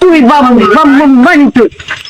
তুই বাবা বাড়িতে পালা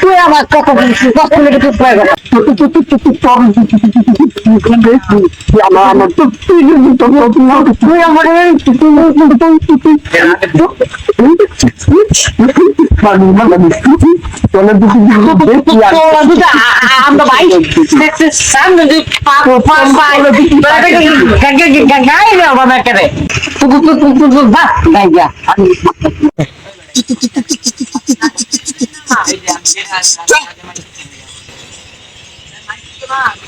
তুই আমার কত দশ মিনিট আমার আমার তো তুই তুই আমার আমরা